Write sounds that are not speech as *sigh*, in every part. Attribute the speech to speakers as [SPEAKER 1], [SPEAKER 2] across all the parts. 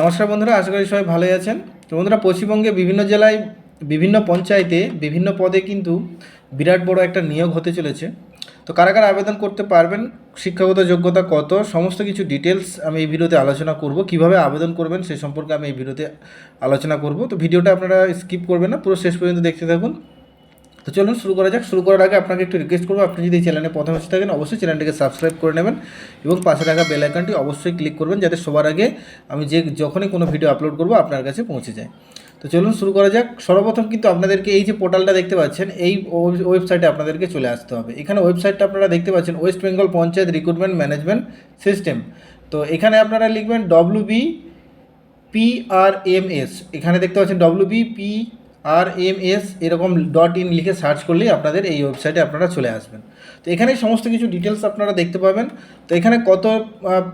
[SPEAKER 1] নমস্কার বন্ধুরা, আশা করি সবাই ভালোই আছেন। তো বন্ধুরা, পশ্চিমবঙ্গে বিভিন্ন জেলায়, বিভিন্ন পঞ্চায়েতে, বিভিন্ন পদে কিন্তু বিরাট বড় একটা নিয়োগ হতে চলেছে। তো কারা কারা আবেদন করতে পারবেন, শিক্ষাগত যোগ্যতা কত, সমস্ত কিছু ডিটেলস আমি এই ভিডিওতে আলোচনা করব। কীভাবে আবেদন করবেন, সে সম্পর্কে আমি এই ভিডিওতে আলোচনা করব। তো ভিডিওটা আপনারা স্কিপ করবেন না, পুরো শেষ পর্যন্ত দেখতে থাকুন। তো চলুন শুরু করা যাক। শুরু করার আগে আপনাকে একটু রিকোয়েস্ট করব, আপনি যদি এই চ্যানেলে প্রথম এসে থাকেন, অবশ্যই চ্যানেলটিকে সাবস্ক্রাইব করে নেবেন এবং পাশে থাকা বেল আইকনটি অবশ্যই ক্লিক করবেন যাতে সবার আগে আমি যে যখনই কোনো ভিডিও আপলোড করব, আপনার কাছে পৌঁছে যায়। তো চলুন শুরু করা যাক। সর্বপ্রথম কিন্তু আপনাদেরকে এই যে পোর্টালটা দেখতে পাচ্ছেন, এই ওয়েবসাইটে আপনাদেরকে চলে আসতে হবে। এখানে ওয়েবসাইটটা আপনারা দেখতে পাচ্ছেন West Bengal panchayat recruitment management system তো এখানে আপনারা লিখবেন ডব্লিউ বি পিআরএমএস এখানে দেখতে পাচ্ছেন W B P R M S এরকম ডট ইন লিখে সার্চ করলেই আপনাদের এই ওয়েবসাইটে আপনারা চলে আসবেন। তো এখানে সমস্ত কিছু ডিটেলস আপনারা দেখতে পাবেন। তো এখানে কত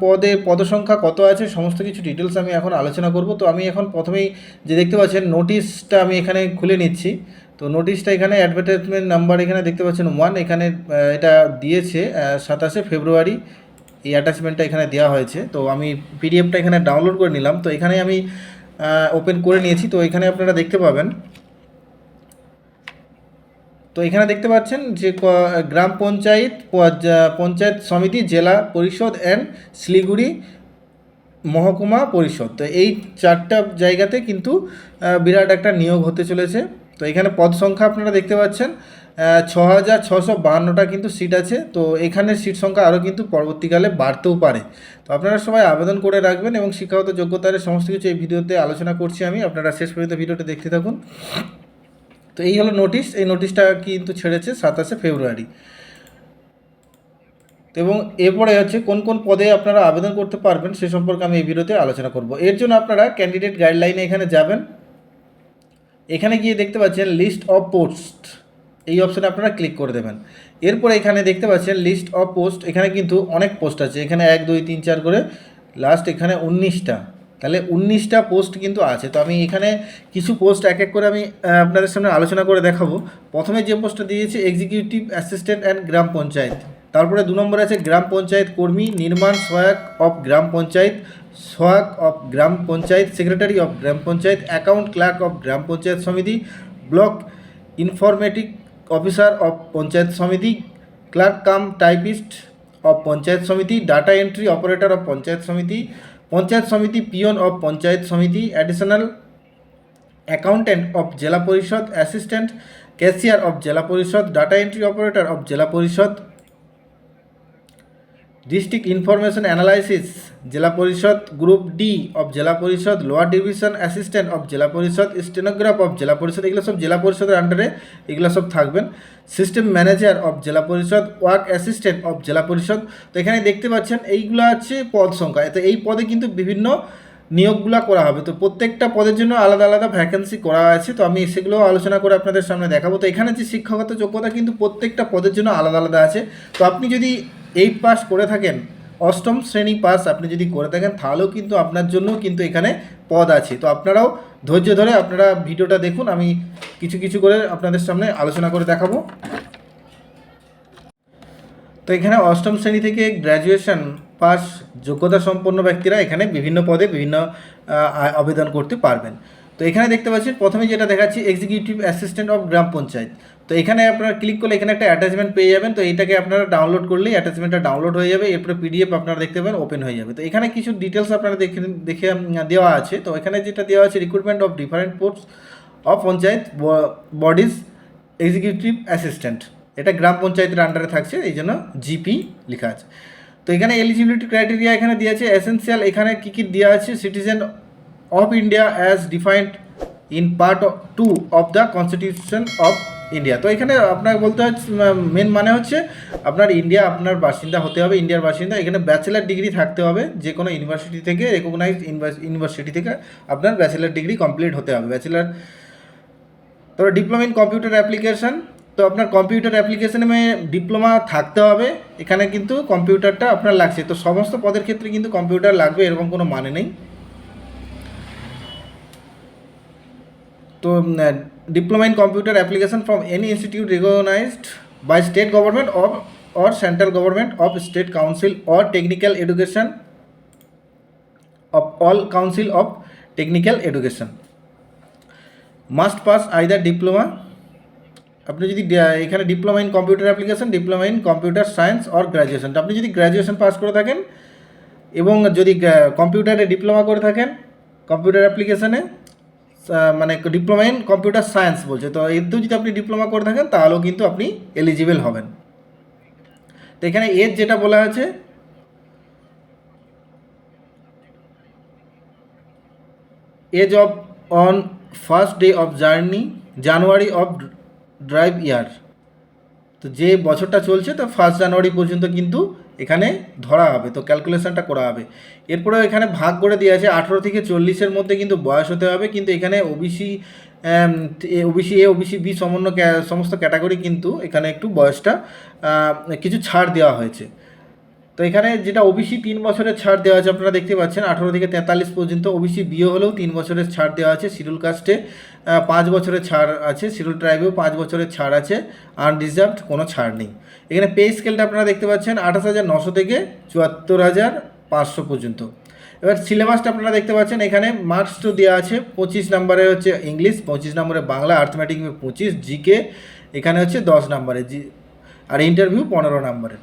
[SPEAKER 1] পদে, পদসংখ্যা কত আছে, সমস্ত কিছু ডিটেলস আমি এখন আলোচনা করব। তো আমি এখন প্রথমেই যে দেখতে পাচ্ছেন নোটিশটা আমি এখানে খুলে নিচ্ছি। তো নোটিশটা এখানে অ্যাডভার্টাইজমেন্ট নাম্বার এখানে দেখতে পাচ্ছেন ওয়ান এখানে এটা দিয়েছে সাতাশে ফেব্রুয়ারি। এই অ্যাটাচমেন্টটা এখানে দেওয়া হয়েছে। তো আমি পিডিএফটা এখানে ডাউনলোড করে নিলাম। তো এখানে আমি ওপেন করে নিয়েছি। তো এখানে আপনারা দেখতে পাবেন তো এখানে দেখতে পাচ্ছেন যে গ্রাম পঞ্চায়েত পঞ্চায়েত সমিতি, জেলা পরিষদ অ্যান্ড শিলিগুড়ি মহকুমা পরিষদ। তো এই চারটা জায়গাতে কিন্তু বিরাট একটা নিয়োগ হতে চলেছে। তো এখানে পদ সংখ্যা আপনারা দেখতে পাচ্ছেন ছ হাজার ছশো বাহান্নটা কিন্তু সিট আছে। তো এখানে সিট সংখ্যা আরও কিন্তু পরবর্তীকালে বাড়তেও পারে। তো আপনারা সবাই আবেদন করে রাখবেন এবং শিক্ষাগত যোগ্যতার সমস্ত কিছু এই ভিডিওতে আলোচনা করছি আমি। আপনারা শেষ পর্যন্ত ভিডিওটা দেখতে থাকুন। তো এই হলো নোটিশ এই নোটিশটা কিন্তু ছেড়েছে সাতাশে ফেব্রুয়ারি। এবং এরপরে হচ্ছে কোন কোন পদে আপনারা আবেদন করতে পারবেন সে সম্পর্কে আমি এই ভিডিওতে আলোচনা করব। এর জন্য আপনারা ক্যান্ডিডেট গাইডলাইনে এখানে যাবেন। এখানে গিয়ে দেখতে পাচ্ছেন লিস্ট অফ পোস্ট এই অপশানে আপনারা ক্লিক করে দেবেন। এরপরে এখানে দেখতে পাচ্ছেন লিস্ট অফ পোস্ট এখানে কিন্তু অনেক পোস্ট আছে। এখানে এক, দুই, তিন, চার করে লাস্ট এখানে উনিশটা। তাহলে উনিশটা পোস্ট কিন্তু আছে। তো আমি এখানে কিছু পোস্ট এক এক করে আমি আপনাদের সামনে আলোচনা করে দেখাবো। প্রথমে যে পোস্টটা দিয়েছে executive assistant and gram panchayat. তারপরে দু নম্বরে আছে গ্রাম পঞ্চায়েত কর্মী, নির্মাণ সহায়ক of gram panchayat, sahayak of gram panchayat secretary of gram panchayat account clerk of gram panchayat samiti block informatic officer of panchayat samiti clerk cum typist of panchayat samiti data entry operator of panchayat samiti panchayat samiti peon of panchayat সমিতি additional accountant of জেলা পরিষদ assistant cashier of জেলা পরিষদ data entry operator of জেলা পরিষদ district information analysis জেলা পরিষদ group D of জেলা পরিষদ লোয়ার ডিভিশন অ্যাসিস্ট্যান্ট অফ জেলা পরিষদ স্টেনোগ্রাফ অফ জেলা পরিষদ এগুলো সব জেলা পরিষদের আন্ডারে এগুলো সব থাকবেন। সিস্টেম ম্যানেজার অফ জেলা পরিষদ ওয়ার্ক অ্যাসিস্ট্যান্ট অফ জেলা পরিষদ তো এখানে দেখতে পাচ্ছেন এইগুলো হচ্ছে পদ সংখ্যা। তো এই পদে কিন্তু বিভিন্ন নিয়োগগুলো করা হবে। তো প্রত্যেকটা পদের জন্য আলাদা আলাদা ভ্যাকেন্সি করা আছে। তো আমি সেগুলো আলোচনা করে আপনাদের সামনে দেখাবো। তো এখানে যে শিক্ষাগত যোগ্যতা কিন্তু প্রত্যেকটা পদের জন্য আলাদা আলাদা আছে। তো আপনি যদি এইট পাস করে থাকেন। অষ্টম শ্রেণি পাস আপনি যদি করে থাকেন, তাহলেও কিন্তু আপনার জন্য কিন্তু এখানে পদ আছে। তো আপনারাও ধৈর্য ধরে আপনারা ভিডিওটা দেখুন, আমি কিছু কিছু করে আপনাদের সামনে আলোচনা করে দেখাবো। তো এখানে অষ্টম শ্রেণি থেকে গ্র্যাজুয়েশন পাস যোগ্যতা সম্পন্ন ব্যক্তিরা এখানে বিভিন্ন পদে বিভিন্ন আবেদন করতে পারবেন। তো এখানে দেখতে পাচ্ছেন, প্রথমে যেটা দেখাচ্ছি executive assistant of gram panchayat. তো এখানে আপনারা ক্লিক করলে এখানে একটা অ্যাটাচমেন্ট পেয়ে যাবেন, তো এইটাকে আপনারা ডাউনলোড করলেই অ্যাটাচমেন্টটা ডাউনলোড হয়ে যাবে, এরপরে পিডিএফ আপনারা দেখতে পাবেন ওপেন হয়ে যাবে। তো এখানে কিছু ডিটেলস আপনারা দেখে দেখে দেওয়া আছে। তো এখানে যেটা দেওয়া আছে recruitment of different post of panchayat bodies executive assistant এটা গ্রাম পঞ্চায়েতের আন্ডারে থাকছে, এই জন্য জিপি লেখা আছে। তো এখানে এলিজিবিলিটি ক্রাইটেরিয়া এখানে দেওয়া আছে এসেন্সিয়াল এখানে কী কী দেওয়া আছে citizen of India as defined in part two of the constitution of India তো এখানে আপনাকে বলতে হচ্ছে মেন মানে হচ্ছে আপনার ইন্ডিয়া আপনার বাসিন্দা হতে হবে ইন্ডিয়ার বাসিন্দা। এখানে ব্যাচেলার ডিগ্রি থাকতে হবে, যে কোনো ইউনিভার্সিটি থেকে রেকগনাইজ ইউনিভার্সিটি থেকে আপনার ব্যাচেলার ডিগ্রি কমপ্লিট হতে হবে। ব্যাচেলার তবে ডিপ্লোমা ইন কম্পিউটার অ্যাপ্লিকেশন তো আপনার কম্পিউটার অ্যাপ্লিকেশনে ডিপ্লোমা থাকতে হবে। এখানে কিন্তু কম্পিউটারটা আপনার লাগছে। তো সমস্ত পদের ক্ষেত্রে কিন্তু কম্পিউটার লাগবে, এরকম কোনো মানে নেই। তো diploma in computer application from any institute recognised by state government of or central government of state council or technical education of all council of technical education must pass either diploma আপনি যদি এখানে diploma in computer application diploma in computer science or graduation আপনি যদি graduation pass করে থাকেন এবং যদি কম্পিউটারে ডিপ্লোমা করে থাকেন কম্পিউটার অ্যাপ্লিকেশনে মানে ডিপ্লোমা ইন কম্পিউটার সায়েন্স বলছে। তো এতেও যদি আপনি ডিপ্লোমা করে থাকেন, তাহলেও কিন্তু আপনি এলিজিবল হবেন। তো এখানে এজ যেটা বলা আছে age of on first day of journey January of drive year তো যে বছরটা চলছে, তো ফার্স্ট জানুয়ারি পর্যন্ত কিন্তু এখানে ধরা হবে, তো ক্যালকুলেশনটা করা হবে। এরপরে এখানে ভাগ করে দেওয়া আছে, আঠেরো থেকে চল্লিশের মধ্যে কিন্তু বয়স হতে হবে, কিন্তু এখানে OBC OBC A OBC B সমন্য সমস্ত ক্যাটাগরি কিন্তু এখানে একটু বয়সটা কিছু ছাড় দেওয়া হয়েছে। তো এখানে যেটা ওবিসি তিন বছরের ছাড় দেওয়া আছে, আপনারা দেখতে পাচ্ছেন, আঠেরো থেকে তেতাল্লিশ পর্যন্ত ওবিসি বিয়ে হলেও তিন বছরের ছাড় দেওয়া আছে শিডিউল কাস্টে পাঁচ বছরের ছাড় আছে শিডিউল ট্রাইবেও পাঁচ বছরের ছাড় আছে আনরিজার্ভড কোনো ছাড় নেই। এখানে পে স্কেলটা আপনারা দেখতে পাচ্ছেন, আঠাশ হাজার নশো থেকে চুয়াত্তর হাজার পাঁচশো পর্যন্ত। এবার সিলেবাসটা আপনারা দেখতে পাচ্ছেন, এখানে মার্কস তো দেওয়া আছে, পঁচিশ নম্বরে হচ্ছে ইংলিশ পঁচিশ নম্বরে বাংলা আর্থমেটিক পঁচিশ জিকে এখানে হচ্ছে দশ নম্বরে জি আর ইন্টারভিউ পনেরো নম্বরের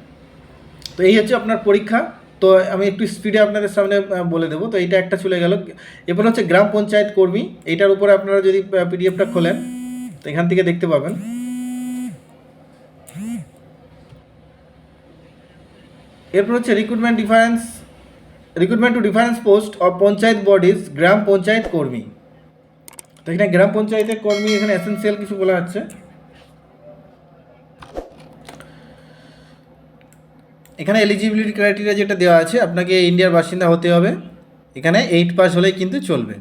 [SPEAKER 1] তো এই হচ্ছে আপনার পরীক্ষা। তো আমি একটু স্পিডে আপনাদের সামনে বলে দেবো। তো এইটা একটা চলে গেল। এরপর হচ্ছে গ্রাম পঞ্চায়েত কর্মী। এইটার উপরে আপনারা যদি পিডিএফটা খোলেন, তো এখান থেকে দেখতে পাবেন। এরপর হচ্ছে recruitment difference recruitment to difference post of panchayat bodies gram panchayat কর্মী। তো এখানে গ্রাম পঞ্চায়েতের কর্মী এখানে এসেন্সিয়াল কিছু বলা হচ্ছে। এখানে এলিজিবিলিটি ক্রাইটেরিয়া যেটা দেওয়া আছে, আপনাকে ইন্ডিয়ার বাসিন্দা হতে হবে। এখানে এইট পাস হলেই কিন্তু চলবে।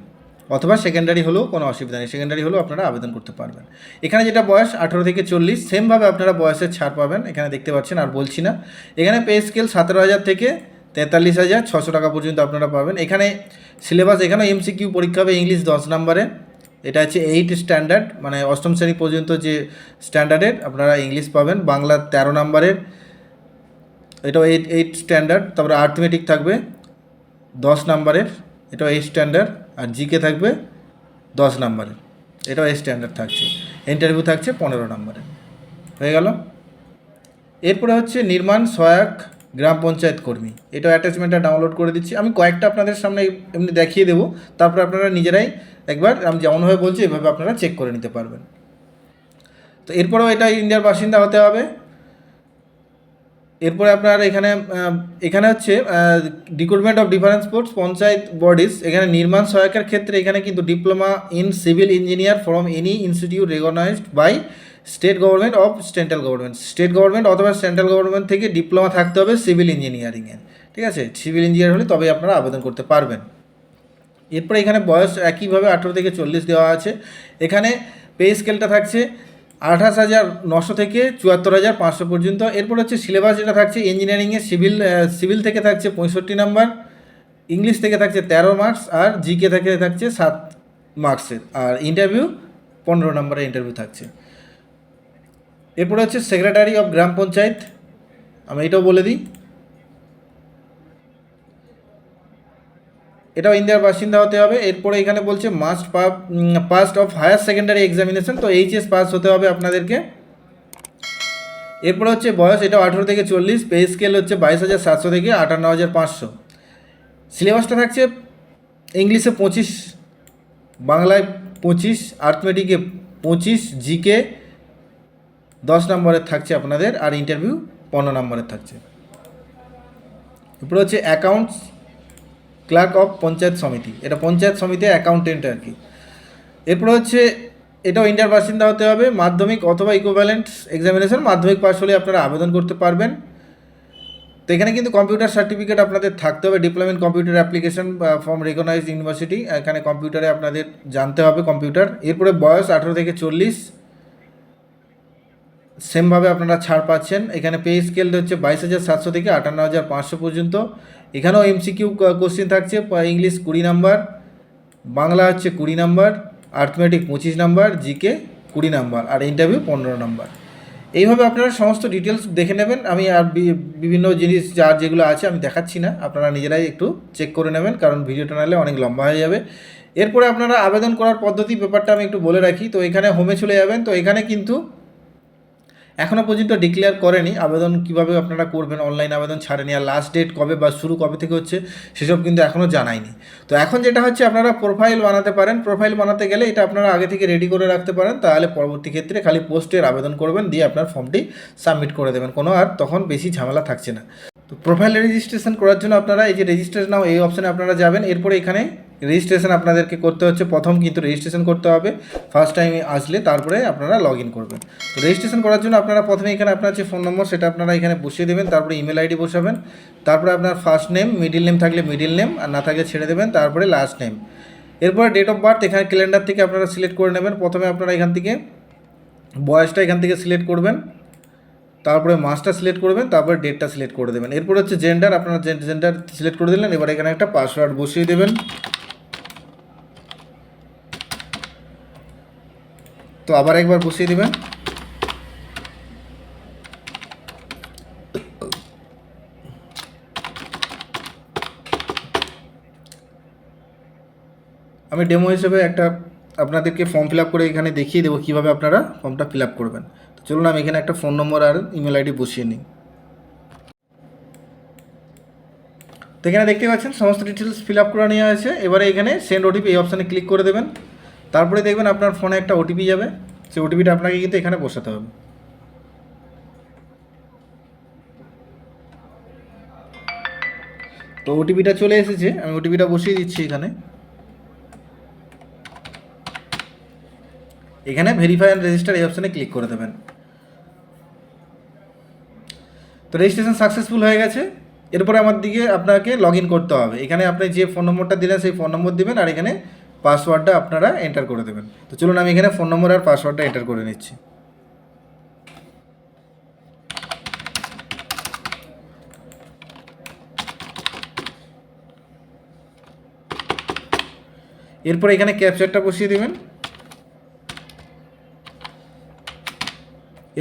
[SPEAKER 1] অথবা সেকেন্ডারি হলেও কোনো অসুবিধা নেই। সেকেন্ডারি হলেও আপনারা আবেদন করতে পারবেন। এখানে যেটা বয়স, আঠারো থেকে চল্লিশ সেমভাবে আপনারা বয়সের ছাড় পাবেন। এখানে দেখতে পাচ্ছেন, আর বলছি না। এখানে পে স্কেল সতেরো হাজার থেকে তেতাল্লিশ হাজার ছশো টাকা পর্যন্ত আপনারা পাবেন। এখানে সিলেবাস এখানেও এমসিকিউ পরীক্ষা হবে ইংলিশ দশ নম্বরে। এটা হচ্ছে এইট স্ট্যান্ডার্ড মানে অষ্টম শ্রেণি পর্যন্ত যে স্ট্যান্ডার্ডের আপনারা ইংলিশ পাবেন। বাংলা তেরো নম্বরের। এটাও এইট এইট স্ট্যান্ডার্ড তারপরে আর্থমেটিক থাকবে, দশ নাম্বারের, এটাও এইট স্ট্যান্ডার্ড আর জিকে থাকবে দশ নাম্বারের, এটাও এইট স্ট্যান্ডার্ড থাকছে। ইন্টারভিউ থাকছে পনেরো নাম্বারের। হয়ে গেল? এরপরে হচ্ছে নির্মাণ সহায়ক গ্রাম পঞ্চায়েত কর্মী। এটাও অ্যাটাচমেন্টটা ডাউনলোড করে দিচ্ছি। আমি কয়েকটা আপনাদের সামনে এমনি দেখিয়ে দেবো। তারপর আপনারা নিজেরাই একবার, আমি যেমনভাবে বলছি, এভাবে আপনারা চেক করে নিতে পারবেন। তো এরপরেও এটা ইন্ডিয়ার বাসিন্দা হতে হবে। এরপরে আপনার এখানে এখানে হচ্ছে recruitment of difference sports panchayat bodies এখানে নির্মাণ সহায়কের ক্ষেত্রে এখানে কিন্তু diploma in civil engineer from any institute recognized by state government of central government state government অথবা সেন্ট্রাল গভর্নমেন্ট থেকে ডিপ্লোমা থাকতে হবে সিভিল ইঞ্জিনিয়ারিংয়ের ঠিক আছে? সিভিল ইঞ্জিনিয়ার হলে তবেই আপনারা আবেদন করতে পারবেন। এরপরে এখানে বয়স একইভাবে আঠেরো থেকে চল্লিশ দেওয়া আছে। এখানে পে স্কেলটা থাকছে আঠাশ হাজার নশো থেকে চুয়াত্তর হাজার পাঁচশো পর্যন্ত। এরপর হচ্ছে সিলেবাস যেটা থাকছে ইঞ্জিনিয়ারিংয়ে সিভিল সিভিল থেকে থাকছে পঁয়ষট্টি নাম্বার ইংলিশ থেকে থাকছে তেরো মার্কস আর জিকে থেকে থাকছে সাত মার্কসের আর ইন্টারভিউ পনেরো নম্বরের ইন্টারভিউ থাকছে। এরপরে হচ্ছে সেক্রেটারি অফ গ্রাম পঞ্চায়েত, আমি এটাও বলে দিই। এটাও ইন্ডিয়ার বাসিন্দা হতে হবে। এরপরে এখানে বলছে must past of higher secondary examination তো এইচএস পাস হতে হবে আপনাদেরকে। এরপরে হচ্ছে বয়স এটা আঠেরো থেকে চল্লিশ পে স্কেল হচ্ছে বাইশ হাজার সাতশো থেকে আটান্ন হাজার পাঁচশো। সিলেবাসটা থাকছে ইংলিশে পঁচিশ, বাংলায় পঁচিশ আর্থমেটিকে পঁচিশ জিকে দশ নম্বরের থাকছে আপনাদের, আর ইন্টারভিউ পনেরো নম্বরের থাকছে। এরপরে হচ্ছে অ্যাকাউন্টস ক্লার্ক অফ পঞ্চায়েত সমিতি। এটা পঞ্চায়েত সমিতি অ্যাকাউন্টেন্ট আর কি। এরপর হচ্ছে, এটাও ইন্ডিয়ার বাসিন্দা হতে হবে। মাধ্যমিক অথবা ইকুইভ্যালেন্ট এক্সামিনেশন মাধ্যমিক পাস হলে আপনারা আবেদন করতে পারবেন। তো এখানে কিন্তু কম্পিউটার সার্টিফিকেট আপনাদের থাকতে হবে। Diploma in computer application from recognize university এখানে কম্পিউটারে আপনাদের জানতে হবে কম্পিউটার এরপরে বয়স আঠেরো থেকে চল্লিশ। সেমভাবে আপনারা ছাড় পাচ্ছেন। এখানে পে স্কেল হচ্ছে বাইশ হাজার সাতশো থেকে আটান্ন হাজার পাঁচশো পর্যন্ত। এখানেও এমসিকিউ কোশ্চেন থাকছে ইংলিশ কুড়ি নাম্বার বাংলা হচ্ছে কুড়ি নাম্বার আর্থমেটিক পঁচিশ নাম্বার জিকে কুড়ি নাম্বার আর ইন্টারভিউ পনেরো নাম্বার এইভাবে আপনারা সমস্ত ডিটেলস দেখে নেবেন। আমি আর বিভিন্ন জিনিস যার যেগুলো আছে আমি দেখাচ্ছি না। আপনারা নিজেরাই একটু চেক করে নেবেন, কারণ ভিডিওটা নাহলে অনেক লম্বা হয়ে যাবে। এরপরে আপনারা আবেদন করার পদ্ধতি, ব্যাপারটা আমি একটু বলে রাখি। তো এখানে হোমে চলে যাবেন। তো এখানে কিন্তু এখনও পর্যন্ত ডিক্লেয়ার করেনি। আবেদন কীভাবে আপনারা করবেন অনলাইন আবেদন ছাড়েনি, আর লাস্ট ডেট কবে বা শুরু কবে থেকে হচ্ছে, সেসব কিন্তু এখনও জানায়নি তো এখন যেটা হচ্ছে, আপনারা প্রোফাইল বানাতে পারেন। প্রোফাইল বানাতে গেলে এটা আপনারা আগে থেকে রেডি করে রাখতে পারেন। তাহলে পরবর্তী ক্ষেত্রে খালি পোস্টের আবেদন করবেন, দিয়ে আপনার ফর্মটি সাবমিট করে দেবেন। কোনো আর তখন বেশি ঝামেলা থাকছে না। তো প্রোফাইল রেজিস্ট্রেশন করার জন্য আপনারা এই যে রেজিস্ট্রেশন নাও এই অপশানে আপনারা যাবেন। এরপরে এখানে রেজিস্ট্রেশন আপনাদেরকে করতে হচ্ছে। প্রথম কিন্তু রেজিস্ট্রেশন করতে হবে। ফার্স্ট টাইম আসলে তারপরে আপনারা লগ ইন করবেন। তো রেজিস্ট্রেশন করার জন্য আপনারা প্রথমে এখানে আপনার যে ফোন নম্বর সেটা আপনারা এখানে বসিয়ে দেবেন। তারপরে ইমেল আইডি বসাবেন। তারপরে আপনার ফার্স্ট নেম মিডিল নেম থাকলে মিডিল নেম আর না থাকলে ছেড়ে দেবেন। তারপরে লাস্ট নেম এরপরে ডেট অফ বার্থ এখানে ক্যালেন্ডার থেকে আপনারা সিলেক্ট করে নেবেন। প্রথমে আপনারা এখান থেকে বয়সটা এখান থেকে সিলেক্ট করবেন। তারপরে মাসটা সিলেক্ট করবেন, তারপরে ডেটটা সিলেক্ট করে দেবেন। এরপর হচ্ছে জেন্ডার আপনারা জেন্ডার সিলেক্ট করে দিলেন, এবার এখানে একটা পাসওয়ার্ড বসিয়ে দেবেন। তো আবার একবার বসিয়ে দেবেন। আমি ডেমো হিসেবে একটা আপনাদেরকে ফর্ম ফিল করে এখানে দেখিয়ে দেবো কীভাবে আপনারা ফর্মটা ফিল করবেন। চলুন আমি এখানে একটা ফোন নম্বর আর ইমেল আইডি বসিয়ে নিই। তো এখানে দেখতে পাচ্ছেন, সমস্ত ডিটেলস ফিল আপ করে নেওয়া আছে এবারে এখানে সেন্ড ওটিপি এই অপশানে ক্লিক করে দেবেন। তারপরে দেখবেন আপনার ফোনে একটা ওটিপি যাবে। সেই ওটিপিটা আপনাকে কিন্তু এখানে বসাতে হবে। তো ওটিপিটা চলে এসেছে। আমি ওটিপিটা বসিয়ে দিচ্ছি এখানে। এখানে ভেরিফাই অ্যান্ড রেজিস্টার এই অপশানে ক্লিক করে দেবেন। তো রেজিস্ট্রেশন সাকসেসফুল হয়ে গেছে। এরপরে আমার দিকে আপনাকে লগ করতে হবে। এখানে আপনি যে ফোন নম্বরটা দিলেন, সেই ফোন নম্বর দেবেন আর এখানে পাসওয়ার্ডটা আপনারা এন্টার করে দেবেন। তো চলুন আমি এখানে ফোন নম্বর আর পাসওয়ার্ডটা এন্টার করে নিচ্ছি। এরপরে এখানে ক্যাপচারটা বসিয়ে দেবেন।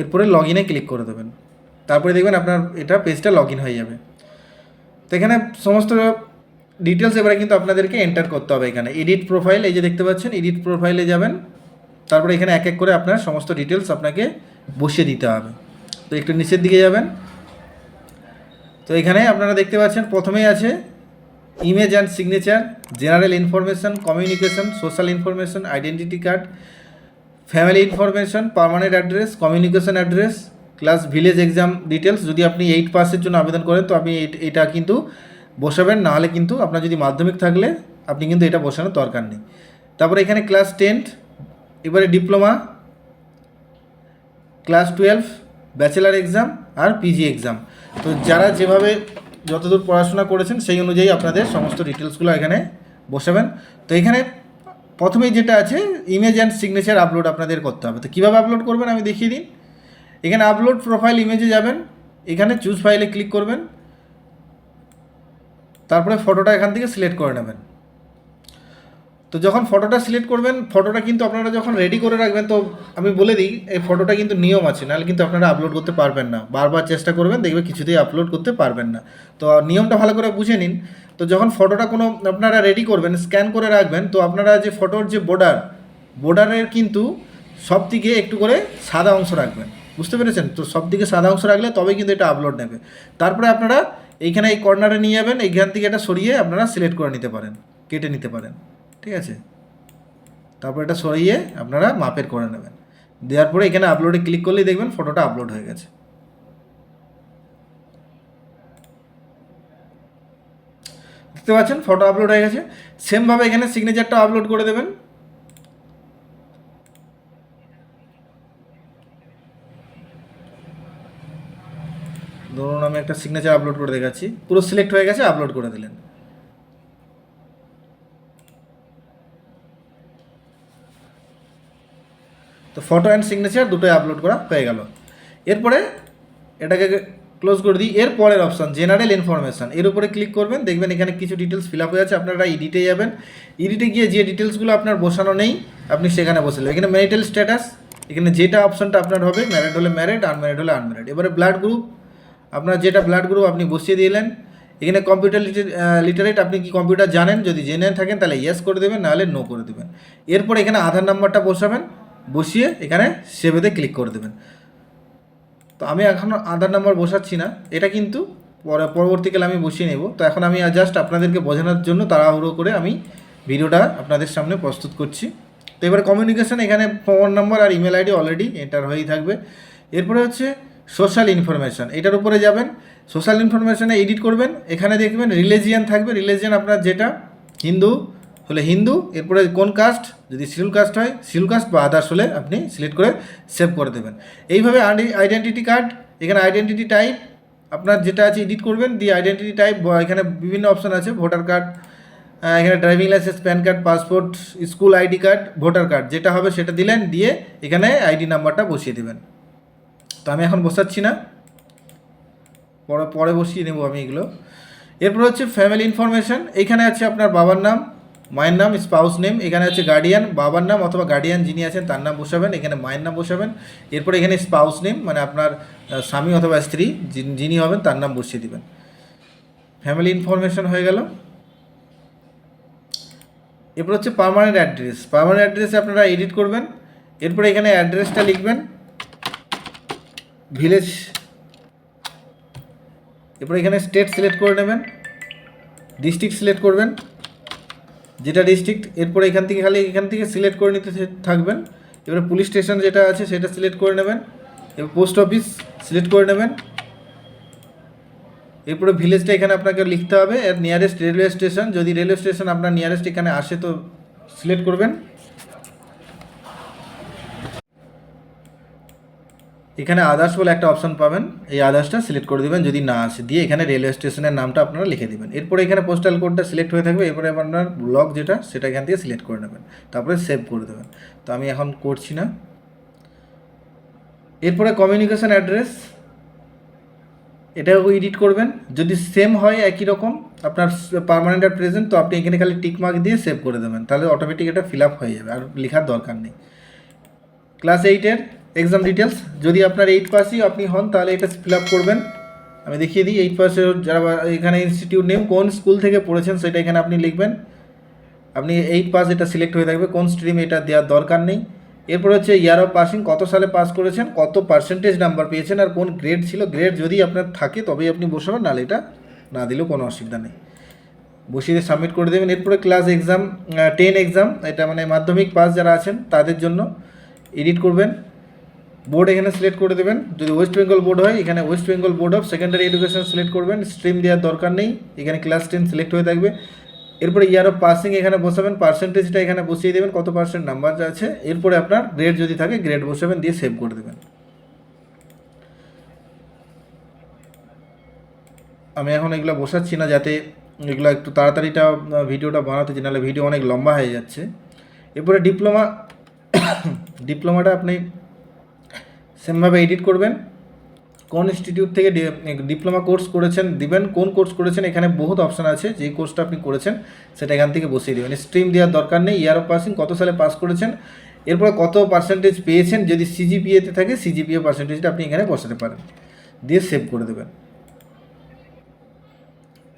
[SPEAKER 1] এরপরে লগ ইনে ক্লিক করে দেবেন। তারপরে দেখবেন আপনার এটা পেজটা লগ ইন হয়ে যাবে। তো এখানে সমস্ত ডিটেলস এবারে কিন্তু আপনাদেরকে এন্টার করতে হবে এখানে। এডিট প্রোফাইল এই যে দেখতে পাচ্ছেন এডিট প্রোফাইলে যাবেন। তারপরে এখানে এক এক করে আপনার সমস্ত ডিটেলস আপনাকে বসিয়ে দিতে হবে। তো একটু নিচের দিকে যাবেন। তো এখানে আপনারা দেখতে পাচ্ছেন, প্রথমেই আছে image and signature general information communication social information identity card family information permanent address communication address class village exam details যদি আপনি এইট পাসের জন্য আবেদন করেন, তো আপনি এটা কিন্তু বসাবেন। নাহলে কিন্তু আপনার যদি মাধ্যমিক থাকলে, আপনি কিন্তু এটা বসানোর দরকার নেই। তারপরে এখানে ক্লাস টেন্থ এবারে diploma, class twelve, bachelor exam আর পিজি এক্সাম। তো যারা যেভাবে যতদূর পড়াশোনা করেছেন, সেই অনুযায়ী আপনাদের সমস্ত ডিটেলসগুলো এখানে বসাবেন। তো এখানে প্রথমেই যেটা আছে, ইমেজ অ্যান্ড সিগনেচার আপলোড আপনাদের করতে হবে। তো কীভাবে আপলোড করবেন আমি দেখিয়ে দিন। এখানে আপলোড প্রোফাইল ইমেজে যাবেন, এখানে চুজ ফাইলে ক্লিক করবেন, তারপরে ফটোটা এখান থেকে সিলেক্ট করে নেবেন। তো যখন ফটোটা সিলেক্ট করবেন ফটোটা কিন্তু আপনারা যখন রেডি করে রাখবেন, তো আমি বলে দিই, এই ফটোটা কিন্তু নিয়ম আছে, নাহলে কিন্তু আপনারা আপলোড করতে পারবেন না। বারবার চেষ্টা করবেন দেখবে কিছুতেই আপলোড করতে পারবেন না। তো নিয়মটা ভালো করে বুঝে নিন। তো যখন ফটোটা কোনো আপনারা রেডি করবেন স্ক্যান করে রাখবেন, তো আপনারা যে ফটোর যে বর্ডার বর্ডারের কিন্তু সব দিকে একটু করে সাদা অংশ রাখবেন। বুঝতে পেরেছেন? তো সব দিকে সাদা অংশ রাখলে তবেই কিন্তু এটা আপলোড নেবে। তারপরে আপনারা এইখানে এই কর্নারে নিয়ে যাবেন, এইখান থেকে এটা সরিয়ে আপনারা সিলেক্ট করে নিতে পারেন, কেটে নিতে পারেন, ঠিক আছে? তারপর এটা সরিয়ে আপনারা মাপের করে নেবেন। দেওয়ার পরে এখানে আপলোডে ক্লিক করলেই দেখবেন ফটোটা আপলোড হয়ে গেছে। দেখতে পাচ্ছেন ফটো আপলোড হয়ে গেছে। সেমভাবে এখানে সিগনেচারটা আপলোড করে দেবেন। ধরুন আমি একটা সিগনেচার আপলোড করে দেখাচ্ছি, পুরো সিলেক্ট হয়ে গেছে আপলোড করে দিলেন। তো ফটো অ্যান্ড সিগনেচার দুটোই আপলোড করা হয়ে গেল। এরপরে এটাকে ক্লোজ করে দিই। এর পরের অপশান জেনারেল ইনফরমেশান এর উপরে ক্লিক করবেন, দেখবেন এখানে কিছু ডিটেলস ফিল আপ হয়ে আছে, আপনারা এডিটে যাবেন। এডিটে গিয়ে যে ডিটেলসগুলো আপনার বসানো নেই, আপনি সেখানে বসালেন এখানে ম্যারিটাল স্ট্যাটাস এখানে যেটা অপশানটা আপনার হবে ম্যারিড হলে ম্যারিড আনম্যারিড হলে আনম্যারিড এবারে ব্লাড গ্রুপ আপনার যেটা ব্লাড গ্রুপ আপনি বসিয়ে দিলেন, এখানে কম্পিউটার লিটারেট আপনি কি কম্পিউটার জানেন? যদি জেনে থাকেন, তাহলে ইয়েস করে দেবেন, নাহলে নো করে দেবেন। এরপর এখানে আধার নাম্বারটা বসাবেন, বসিয়ে এখানে সেভেতে ক্লিক করে দেবেন। তো আমি এখন আধার নাম্বার বসাচ্ছি না, এটা কিন্তু পরে, পরবর্তীকালে আমি বসিয়ে নেব। তো এখন আমি জাস্ট আপনাদেরকে বোঝানোর জন্য তাড়াহুড়ো করে আমি ভিডিওটা আপনাদের সামনে প্রস্তুত করছি। তো এবারে কমিউনিকেশান এখানে ফোন নাম্বার আর ইমেল আইডি অলরেডি এন্টার হয়েই থাকবে। এরপরে হচ্ছে সোশ্যাল ইনফরমেশান, এটার উপরে যাবেন, সোশ্যাল ইনফরমেশানে এডিট করবেন, এখানে দেখবেন রিলিজিয়ান থাকবে, রিলিজিয়ান আপনার যেটা, হিন্দু, হলে হিন্দু, এরপরে কোন কাস্ট যদি শিডিউল কাস্ট হয় শিডিউল কাস্ট বা আদার্স হলে আপনি সিলেক্ট করে সেভ করে দেবেন। এইভাবে আইডেন্টিটি কার্ড এখানে আইডেন্টিটি টাইপ আপনার যেটা আছে এডিট করবেন, দিয়ে আইডেন্টিটি টাইপ এখানে বিভিন্ন অপশান আছে ভোটার কার্ড এখানে driving licence PAN card passport school ID card voter card যেটা হবে সেটা দিলেন, দিয়ে এখানে আইডি নাম্বারটা বসিয়ে দেবেন। তো আমি এখন বসাচ্ছি না। পরে পরে বসিয়ে নেব আমি এগুলো। এরপর হচ্ছে ফ্যামিলি ইনফরমেশন এইখানে আছে আপনার বাবার নাম, মায়ের নাম স্পাউস নেম এখানে আছে গার্ডিয়ান বাবার নাম অথবা গার্ডিয়ান যিনি আছেন তার নাম বসাবেন, এখানে মায়ের নাম বসাবেন। এরপর এখানে স্পাউস নেম মানে আপনার স্বামী অথবা স্ত্রী যিনি হবেন তার নাম বসিয়ে দিবেন। ফ্যামিলি ইনফরমেশন হয়ে গেল। এরপর হচ্ছে পার্মানেন্ট অ্যাড্রেস পার্মানেন্ট অ্যাড্রেসে আপনারা এডিট করবেন। এরপরে এখানে অ্যাড্রেসটা লিখবেন। ভিলেজ এরপর এখানে স্টেট সিলেক্ট করে নেবেন ডিস্ট্রিক্ট সিলেক্ট করবেন, যেটা ডিস্ট্রিক্ট এরপর এখান থেকে খালি এখান থেকে সিলেক্ট করে নিতে থাকবেন। এবারে পুলিশ স্টেশন যেটা আছে সেটা সিলেক্ট করে নেবেন, এবার পোস্ট অফিস সিলেক্ট করে নেবেন। এরপরে ভিলেজটা এখানে আপনাকে লিখতে হবে, এর নিয়ারেস্ট রেলওয়ে স্টেশন যদি রেলওয়ে স্টেশন আপনার নিয়ারেস্ট এখানে আসে তো সিলেক্ট করবেন। এখানে আদার্স বলে একটা অপশন পাবেন। এই আদার্সটা সিলেক্ট করে দেবেন। যদি না আসে, দিয়ে এখানে রেলওয়ে স্টেশনের নামটা আপনারা লিখে দেবেন। এরপরে এখানে পোস্টাল কোডটা সিলেক্ট হয়ে থাকবে। এরপরে আপনার ব্লক যেটা, সেটা এখান থেকে সিলেক্ট করে নেবেন। তারপরে সেভ করে দেবেন। তো আমি এখন করছি না। এরপরে কমিউনিকেশন অ্যাড্রেস এটাও এডিট করবেন। যদি সেম হয় একই রকম, আপনার পার্মানেন্ট আর প্রেজেন্ট তো আপনি এখানে খালি টিক মার্ক দিয়ে সেভ করে দেবেন। তাহলে অটোমেটিক এটা ফিল আপ হয়ে যাবে। আর লেখার দরকার নেই। ক্লাস এইটের এক্সাম ডিটেলস যদি আপনার এইট পাসই আপনি হন, তাহলে এটা ফিল আপ করবেন। আমি দেখিয়ে দিই এইট পাসের যারা এখানে ইনস্টিটিউট নেম, কোন স্কুল থেকে পড়েছেন সেটা এখানে আপনি লিখবেন। আপনি এইট পাস এটা সিলেক্ট হয়ে থাকবে, কোন স্ট্রিম এটা দেওয়ার দরকার নেই। এরপর হচ্ছে ইয়ার অফ পাসিং কত সালে পাস করেছেন, কত পার্সেন্টেজ নাম্বার পেয়েছেন, আর কোন গ্রেড ছিল। গ্রেড যদি আপনার থাকে, তবেই আপনি বসাবেন, নাহলে এটা না দিলেও কোনো অসুবিধা নেই। বসিয়ে সাবমিট করে দেবেন। এরপরে ক্লাস এক্সাম টেন এক্সাম এটা মানে মাধ্যমিক পাস যারা আছেন, তাদের জন্য এডিট করবেন। বোর্ড এখানে সিলেক্ট করে দেবেন। যদি ওয়েস্ট বেঙ্গল বোর্ড হয়, এখানে West Bengal board of secondary education select করবেন। স্ট্রিম দেওয়ার দরকার নেই। এখানে ক্লাস টেন সিলেক্ট হয়ে থাকবে। এরপরে ইয়ার অফ পাসিং এখানে বসাবেন। পার্সেন্টেজটা এখানে বসিয়ে দেবেন। কত পার্সেন্ট নাম্বার আছে। এরপরে আপনার গ্রেড যদি থাকে গ্রেড বসাবেন, দিয়ে সেভ করে দেবেন। আমি এখন এগুলো বসাচ্ছি না, যাতে এগুলো একটু তাড়াতাড়িটা ভিডিওটা বানাতে নাহলে ভিডিও অনেক লম্বা হয়ে যাচ্ছে। এরপরে ডিপ্লোমা ডিপ্লোমাটা *coughs* আপনি সেমভাবে এডিট করবেন। কোন ইনস্টিটিউট থেকে ডিপ্লোমা কোর্স করেছেন দিবেন, কোন কোর্স করেছেন, এখানে বহুত অপশান আছে, যেই কোর্সটা আপনি করেছেন, সেটা এখান থেকে বসিয়ে দেবেন। স্ট্রিম দেওয়ার দরকার নেই ইয়ার অফ পাসিং কত সালে পাস করেছেন, এরপরে কত পার্সেন্টেজ পেয়েছেন, যদি সিজিপিএতে থাকে সিজিপিএ পার্সেন্টেজটা আপনি এখানে বসাতে পারেন। দিয়ে সেভ করে দেবেন।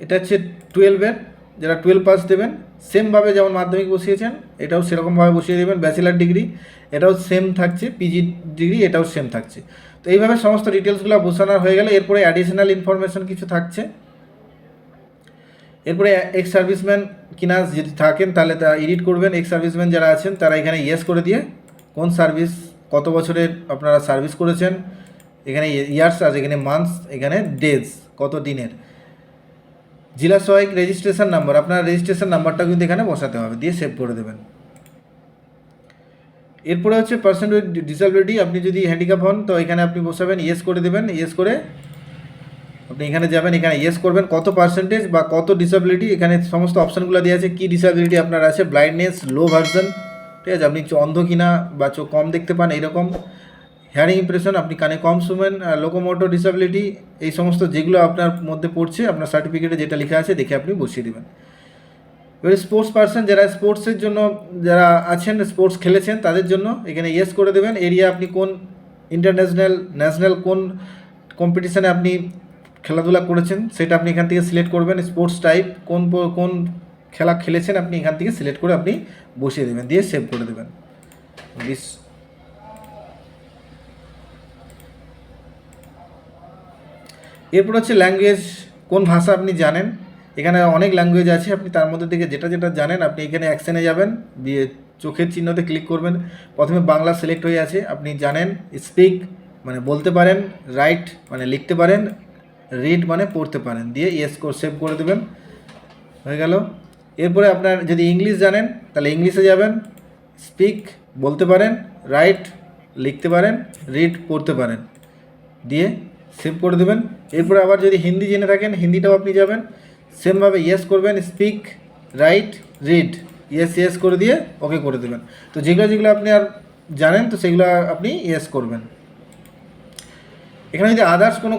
[SPEAKER 1] এটা হচ্ছে টুয়েলভের যারা টুয়েলভ পাস দেবেন সেমভাবে যেমন মাধ্যমিক বসিয়েছেন, এটাও সেরকমভাবে বসিয়ে দেবেন ব্যাচেলার ডিগ্রি এটাও সেম থাকছে পিজি ডিগ্রি এটাও সেম থাকছে। তো এইভাবে সমস্ত ডিটেলসগুলো বসানো হয়ে গেলে, এরপরে অ্যাডিশনাল ইনফরমেশন কিছু থাকছে। এরপরে এক্স সার্ভিসম্যান কিনা যদি থাকেন, তাহলে তা এডিট করবেন। এক্স সার্ভিসম্যান যারা আছেন, তারা এখানে ইয়েস করে দিয়ে, কোন সার্ভিস কত বছরের আপনারা সার্ভিস করেছেন, এখানে ইয়ার্স আছে এখানে মান্থস এখানে ডেজ কত দিনের। জেলা সহায়ক রেজিস্ট্রেশন নাম্বার আপনার রেজিস্ট্রেশন নাম্বারটা কিন্তু এখানে বসাতে হবে, দিয়ে সেভ করে দেবেন। এরপরে হচ্ছে পার্সেন্ট উইথ ডিসেবিলিটি আপনি যদি হ্যান্ডিক্যাপ হন, তো এখানে আপনি বসাবেন ইয়েস করে দেবেন ইয়েস করে আপনি এখানে যাবেন, এখানে ইয়েস করবেন, কত পার্সেন্টেজ বা কত ডিসেবিলিটি এখানে সমস্ত অপশানগুলো দেওয়া আছে, কী ডিসেবিলিটি আপনার আছে ব্লাইন্ডনেস লো ভার্সন ঠিক আছে? আপনি অন্ধ কিনা বা চোখ কম দেখতে পান, এরকম। হেয়ারিং ইমপ্রেশন আপনি কানে কম শুনবেন লোকোমোটো ডিসেবিলিটি এই সমস্ত যেগুলো আপনার মধ্যে পড়ছে, আপনার সার্টিফিকেটে যেটা লেখা আছে, দেখে আপনি বসিয়ে দেবেন। এবারে স্পোর্টস পার্সন যারা স্পোর্টসের জন্য যারা আছেন স্পোর্টস খেলেছেন, তাদের জন্য এখানে ইয়েস করে দেবেন। এরিয়া আপনি কোন ইন্টারন্যাশনাল ন্যাশনাল কোন কম্পিটিশানে আপনি খেলাধুলা করেছেন, সেটা আপনি এখান থেকে সিলেক্ট করবেন। স্পোর্টস টাইপ কোন কোন খেলা খেলেছেন, আপনি এখান থেকে সিলেক্ট করে আপনি বসিয়ে দেবেন, দিয়ে সেভ করে দেবেন। দিস এরপর হচ্ছে ল্যাঙ্গুয়েজ কোন ভাষা আপনি জানেন? এখানে অনেক ল্যাঙ্গুয়েজ আছে, আপনি তার মধ্যে থেকে যেটা যেটা জানেন, আপনি এখানে অ্যাকশনে যাবেন, দিয়ে চোখের চিহ্নতে ক্লিক করবেন। প্রথমে বাংলা সিলেক্ট হয়ে আছে, আপনি জানেন স্পিক মানে বলতে পারেন রাইট মানে লিখতে পারেন রিড মানে পড়তে পারেন, দিয়ে ইয়েস সেভ করে দেবেন। হয়ে গেল। এরপরে আপনার যদি ইংলিশ জানেন, তাহলে ইংলিশে যাবেন স্পিক বলতে পারেন রাইট লিখতে পারেন রিড পড়তে পারেন, দিয়ে সেভ করে দেবেন। এরপরে আবার যদি হিন্দি জেনে থাকেন, হিন্দিটাও আপনি যাবেন। সেমভাবে ইয়েস করবেন speak write read yes yes করে দিয়ে ওকে করে দেবেন। তো যেগুলো যেগুলো আপনি আর জানেন, তো সেগুলো আপনি ইয়েস করবেন। এখানে যদি আদার্স কোনো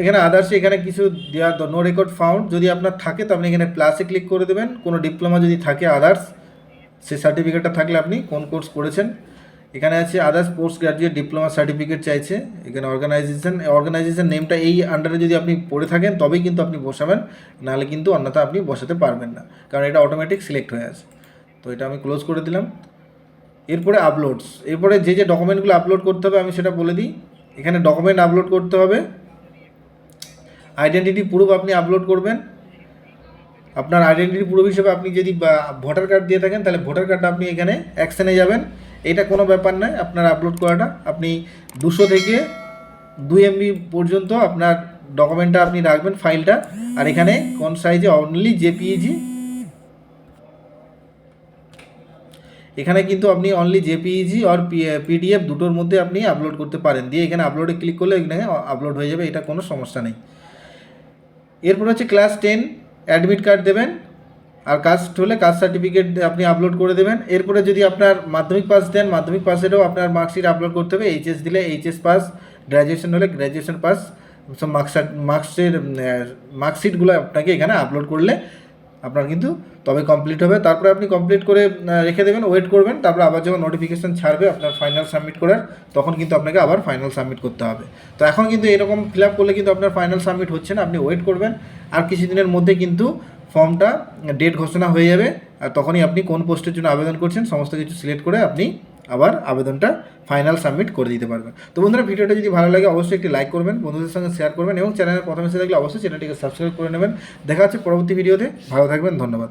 [SPEAKER 1] এখানে আদার্সে এখানে কিছু দেওয়া নো রেকর্ড ফাউন্ড যদি আপনার থাকে, তো আপনি এখানে প্লাসে ক্লিক করে দেবেন। কোনো ডিপ্লোমা যদি থাকে আদার্স সেই সার্টিফিকেটটা থাকলে আপনি কোন কোর্স করেছেন এখানে আছে others post graduate diploma certificate চাইছে। এখানে অর্গানাইজেশন অর্গানাইজেশন নেমটা এই আন্ডারে যদি আপনি পড়ে থাকেন, তবেই কিন্তু আপনি বসাবেন। নাহলে কিন্তু অন্যথা আপনি বসাতে পারবেন না। কারণ এটা অটোমেটিক সিলেক্ট হয়ে আছে। তো এটা আমি ক্লোজ করে দিলাম। এরপরে আপলোডস এরপরে যে যে ডকুমেন্টগুলো আপলোড করতে হবে, আমি সেটা বলে দিই। এখানে ডকুমেন্ট আপলোড করতে হবে। আইডেন্টিটি প্রুফ আপনি আপলোড করবেন। আপনার আইডেন্টিটি প্রুফ হিসেবে আপনি যদি ভোটার কার্ড দিয়ে থাকেন, তাহলে ভোটার কার্ডটা আপনি এখানে অ্যাকশানে যাবেন। এটা কোনো ব্যাপার নয়, আপনার আপলোড করাটা। আপনি দুশো থেকে দুই এমবি পর্যন্ত আপনার ডকুমেন্টটা আপনি রাখবেন ফাইলটা আর এখানে কোন সাইজে অনলি জেপিইজি এখানে কিন্তু আপনি অনলি জেপিইজি আর পিডিএফ দুটোর মধ্যে আপনি আপলোড করতে পারেন। দিয়ে এখানে আপলোডে ক্লিক করলে এখানে আপলোড হয়ে যাবে, এটা কোনো সমস্যা নেই। এরপর হচ্ছে ক্লাস টেন অ্যাডমিট কার্ড দেবেন। আর কাস্ট হলে কাস্ট সার্টিফিকেট আপনি আপলোড করে দেবেন। এরপরে যদি আপনার মাধ্যমিক পাস দেন, মাধ্যমিক পাসেরও আপনার মার্কশিট আপলোড করতে হবে। এইচএস দিলে এইচএস পাস গ্র্যাজুয়েশন হলে গ্র্যাজুয়েশন পাস সব মার্কশাট মার্কসের মার্কশিটগুলো আপনাকে এখানে আপলোড করলে আপনার কিন্তু তবে কমপ্লিট হবে। তারপরে আপনি কমপ্লিট করে রেখে দেবেন ওয়েট করবেন। তারপরে আবার যখন নোটিফিকেশান ছাড়বে, আপনার ফাইনাল সাবমিট করার, তখন কিন্তু আপনাকে আবার ফাইনাল সাবমিট করতে হবে। তো এখন কিন্তু এরকম ফিল আপ করলে কিন্তু আপনার ফাইনাল সাবমিট হচ্ছে না। আপনি ওয়েট করবেন। আর কিছুদিনের মধ্যে কিন্তু ফর্মটা ডেট ঘোষণা হয়ে যাবে, আর তখনই আপনি কোন পোস্টের জন্য আবেদন করছেন সমস্ত কিছু সিলেক্ট করে আপনি আবার আবেদনটা ফাইনাল সাবমিট করে দিতে পারবেন। তো বন্ধুরা, ভিডিওটা যদি ভালো লাগে অবশ্যই একটি লাইক করবেন, বন্ধুদের সঙ্গে শেয়ার করবেন এবং চ্যানেলের প্রথমে এসে থাকলে অবশ্যই চ্যানেলটিকে সাবস্ক্রাইব করে নেবেন। দেখা হচ্ছে পরবর্তী ভিডিওতে। ভালো থাকবেন, ধন্যবাদ।